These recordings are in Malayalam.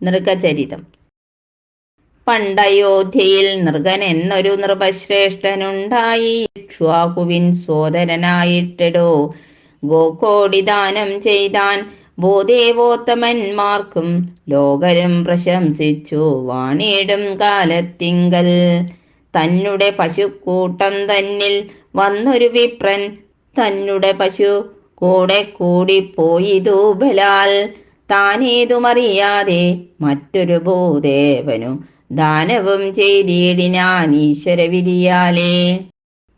നൃഗചരിതം പണ്ടയോധ്യയിൽ നൃഗൻ എന്നൊരു നൃപശ്രേഷ്ഠനുണ്ടായി ഇക്ഷ്വാകുവിൻ സോദരനായിട്ടിടോ. ഗോകോടി ദാനം ചെയ്താൻ ഭൂദേവോത്തമന്മാർക്കും ലോകരും പ്രശംസിച്ചു. വാണിയിടും കാലത്തിങ്കൽ തന്നെ പശുക്കൂട്ടം തന്നിൽ വന്നൊരു വിപ്രൻ തന്നുടെ പശു കൂടെ കൂടി പോയി ബലാൽ താനേതുമറിയാതെ മറ്റൊരു ഭൂദേവനു ദാനവും ചെയ്തിടിനാൻ ഈശ്വരവിധിയാലേ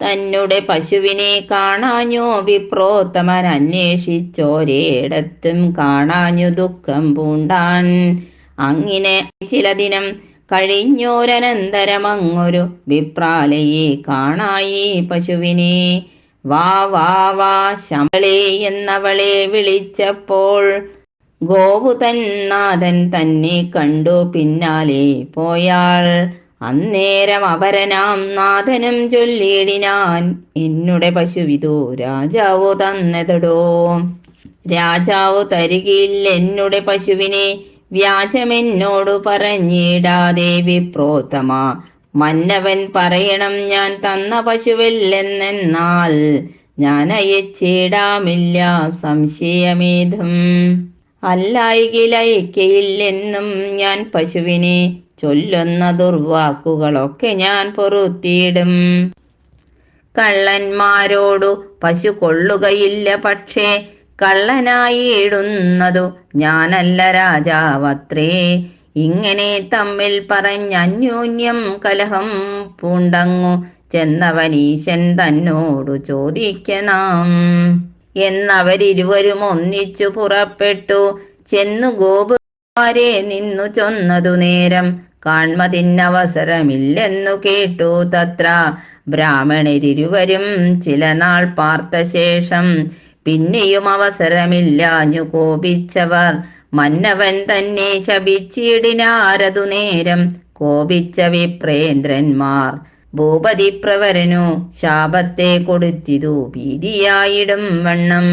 തന്നെ പശുവിനെ കാണാഞ്ഞോ വിപ്രോത്തമൻ അന്വേഷിച്ചോരേടത്തും കാണാഞ്ഞു ദുഃഖം പൂണ്ടാൻ. അങ്ങിനെ ചില ദിനം കഴിഞ്ഞോരനന്തരമങ്ങൊരു വിപ്രാലയെ കാണായി പശുവിനെ. വാ വാ വാ ശമളേ എന്നവളെ വിളിച്ചപ്പോൾ ഗോപുതൻ തന്നാഥൻ തന്നെ കണ്ടു പിന്നാലെ പോയാൾ അന്നേരം അപരനാം നാഥനും ചൊല്ലിയിടിനാൻ എന്നുടെ പശുവിതോ രാജാവു തന്നതടോ. രാജാവ് തരികിൽ എന്നുടെ പശുവിനെ വ്യാജമെന്നോടു പറഞ്ഞിടാതെ വിപ്രോത്തമ. മന്നവൻ പറയണം ഞാൻ തന്ന പശുവല്ലെന്നാൽ ഞാൻ അയച്ചിടാമില്ല സംശയമേധം അല്ലായികിലയക്കയില്ലെന്നും ഞാൻ പശുവിനെ ചൊല്ലുന്ന ദുർവാക്കുകളൊക്കെ ഞാൻ പൊറുത്തിയിടും. കള്ളന്മാരോടു പശു കൊള്ളുകയില്ല പക്ഷേ കള്ളനായി ഇടുന്നതു ഞാനല്ല രാജാവത്രേ. ഇങ്ങനെ തമ്മിൽ പറഞ്ഞന്യോന്യം കലഹം പൂണ്ടങ്ങു ചെന്നവനീശൻ തന്നോടു ചോദിക്കണം. എന്നവരിരുവരും ഒന്നിച്ചു പുറപ്പെട്ടു. ചെന്നു ഗോപുരെ നിന്നു ചൊന്നതു നേരം. കാൺമതിന്നവസരമില്ലെന്നു കേട്ടു തത്ര. ബ്രാഹ്മണരിരുവരും ചില നാൾ പാർത്ത ശേഷം പിന്നെയും അവസരമില്ലാഞ്ഞു കോപിച്ചവർ. മന്നവൻ തന്നെ ശപിച്ചിടിനാരതു നേരം കോപിച്ച വിപ്രേന്ദ്രന്മാർ. ഭൂപതി പ്രവരനു ശാപത്തെ കൊടുത്തിതു. ഭീതിയായിടും വണ്ണം.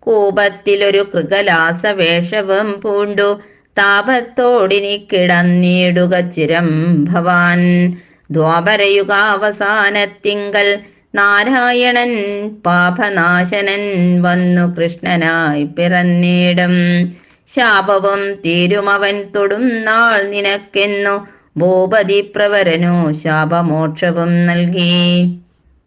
കൂപത്തിലൊരു കൃകലാസ വേഷവും പൂണ്ടു. താപത്തോടിനി കിടന്നിടുക ചിരം ഭവാൻ. ദ്വാപരയുഗാവസാനത്തിങ്കൽ നാരായണൻ പാപനാശനൻ വന്നു കൃഷ്ണനായി പിറന്നിടും. ശാപവും തീരുമവൻ തൊടും നാൾ നിനക്കെന്നു ഭൂപതി പ്രവരനോ ശാപമോക്ഷവും നൽകി.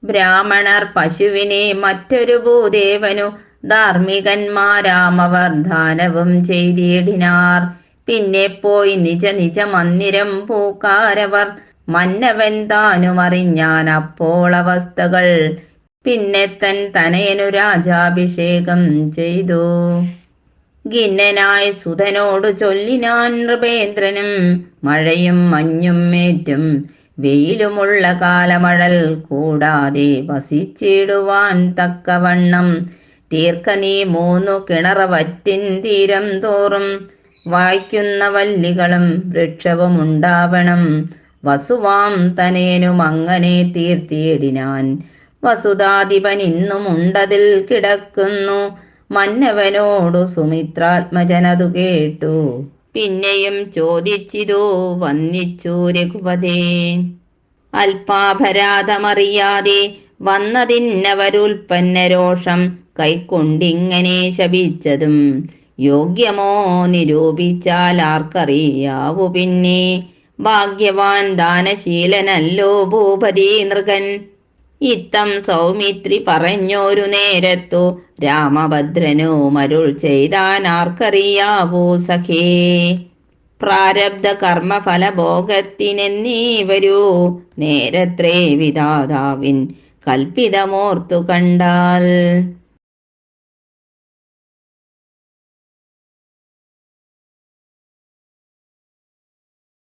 ബ്രാഹ്മണർ പശുവിനെ മറ്റൊരു ഭൂദേവനു ധാർമ്മികന്മാരാമവർ ദാനവും ചെയ്തിടിനാർ. പിന്നെ പോയി നിജ നിജ മന്ദിരം പൂക്കാരവർ മന്നവൻ താനുമറിഞ്ഞാൻ അപ്പോൾ അവസ്ഥകൾ. പിന്നെ തൻ തനയനു രാജാഭിഷേകം ചെയ്തു. ഗിന്നനായ സുധനോടു ചൊല്ലിനാൻ നൃപേന്ദ്രനും മഴയും മഞ്ഞും മേറ്റും വെയിലുമുള്ള കാലമഴൽ കൂടാതെ വസിച്ചിടുവാൻ തക്കവണ്ണം. തീർക്കനീ മൂന്നു കിണറ വറ്റിൻ തീരം തോറും വായിക്കുന്ന വല്ലികളും വൃക്ഷവും ഉണ്ടാവണം വസുവാം തനേനും അങ്ങനെ തീർത്തിയിടിനാൻ. വസുതാധിപൻ ഇന്നും ഉണ്ടതിൽ കിടക്കുന്നു. മന്നവനോടു സുമിത്രാത്മജനതു കേട്ടു. പിന്നെയും ചോദിച്ചിതു വന്നിച്ചു രഘുപതേ. അല്പാപരാധമറിയാതെ വന്നതിന്നവരുൽപ്പന്ന രോഷം കൈക്കൊണ്ടിങ്ങനെ ശപിച്ചതും യോഗ്യമോ നിരൂപിച്ചാൽ ആർക്കറിയാവു പിന്നെ? ഭാഗ്യവാൻ ദാനശീലനല്ലോ ഭൂപതി നൃഗൻ. ഇത്തം സൗമിത്രി പറഞ്ഞോരു നേരത്തു രാമഭദ്രനു മരുൾ ചെയ്താൻ ആർക്കറിയാവൂ സഖേ. പ്രാരബ്ധ കർമ്മഫല ഭോഗത്തിനെന്നീവരൂ നേരത്രേ വിധാതാവിൻ കൽപ്പിതമോർത്തു കണ്ടാൽ.